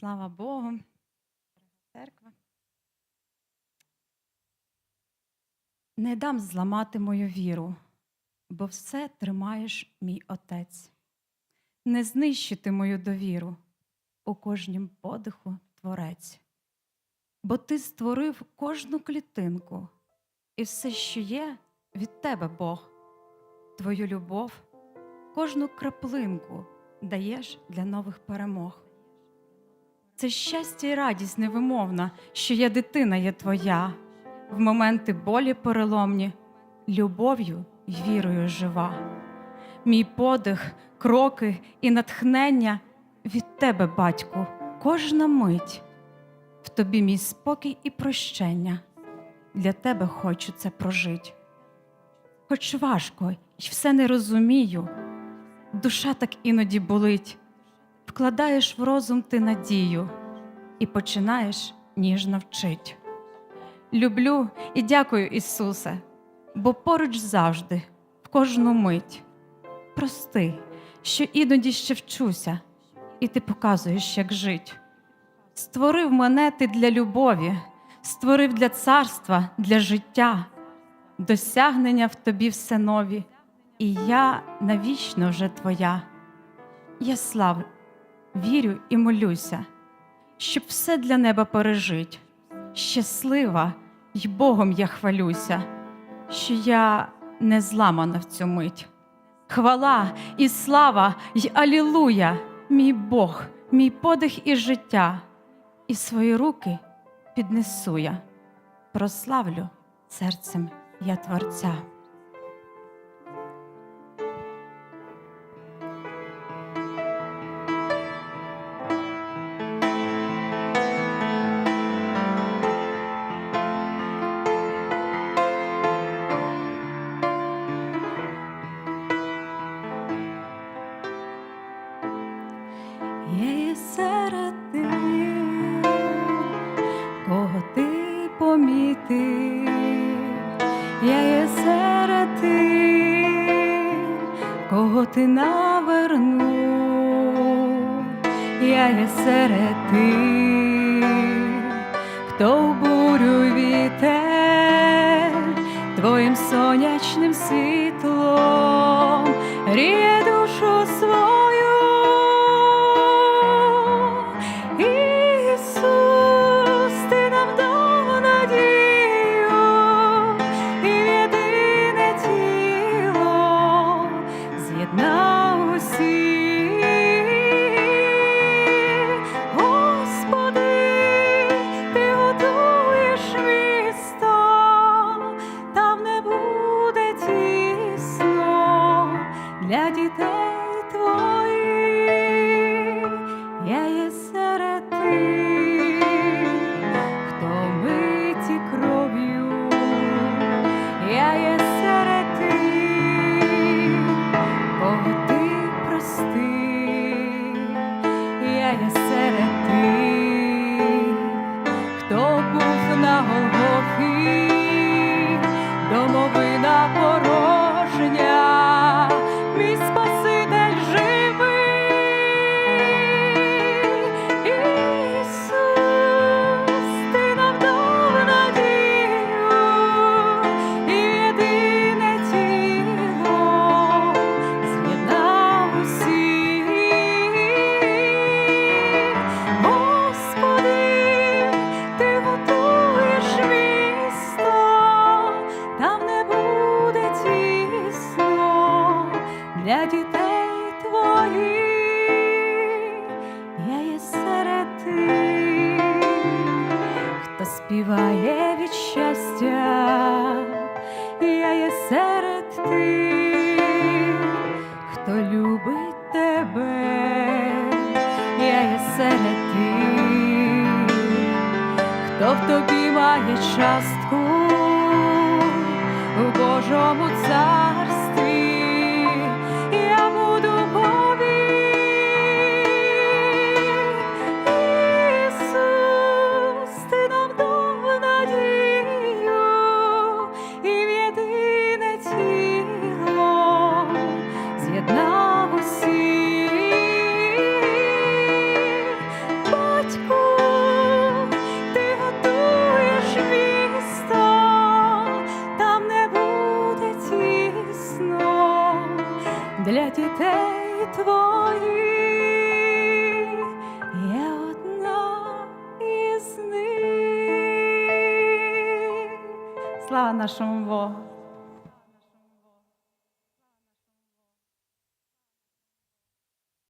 Слава Богу. Церква. Не дам зламати мою віру, бо все тримаєш, мій отець. Не знищити мою довіру у кожнім подиху творець. Бо ти створив кожну клітинку, і все, що є, від тебе Бог. Твою любов, кожну краплинку даєш для нових перемог. Це щастя і радість невимовна, що я дитина є твоя, в моменти болі переломні, любов'ю й вірою жива. Мій подих, кроки і натхнення від тебе, батьку, кожна мить. В тобі мій спокій і прощення. Для тебе хочу це прожить. Хоч важко й все не розумію, душа так іноді болить вкладаєш в розум ти надію і починаєш ніжно вчить. Люблю і дякую, Ісусе, бо поруч завжди, в кожну мить. Прости, що іноді ще вчуся, і ти показуєш, як жить. Створив мене ти для любові, створив для царства, для життя, досягнення в тобі все нові, і я навічно вже твоя. Я слав, вірю і молюся, щоб все для неба пережить. Щаслива й Богом я хвалюся, що я не зламана в цю мить. Хвала і слава й алілуя, мій Бог, мій подих і життя, і свої руки піднесу я, прославлю серцем я Творця. Помітив, я є серед тих, кого ти навернув, я є серед тих, хто в бурю вітер твоїм сонячним світлом хто був на Голгофі, тобі має частку для дітей твоїх є. Слава нашому Богу!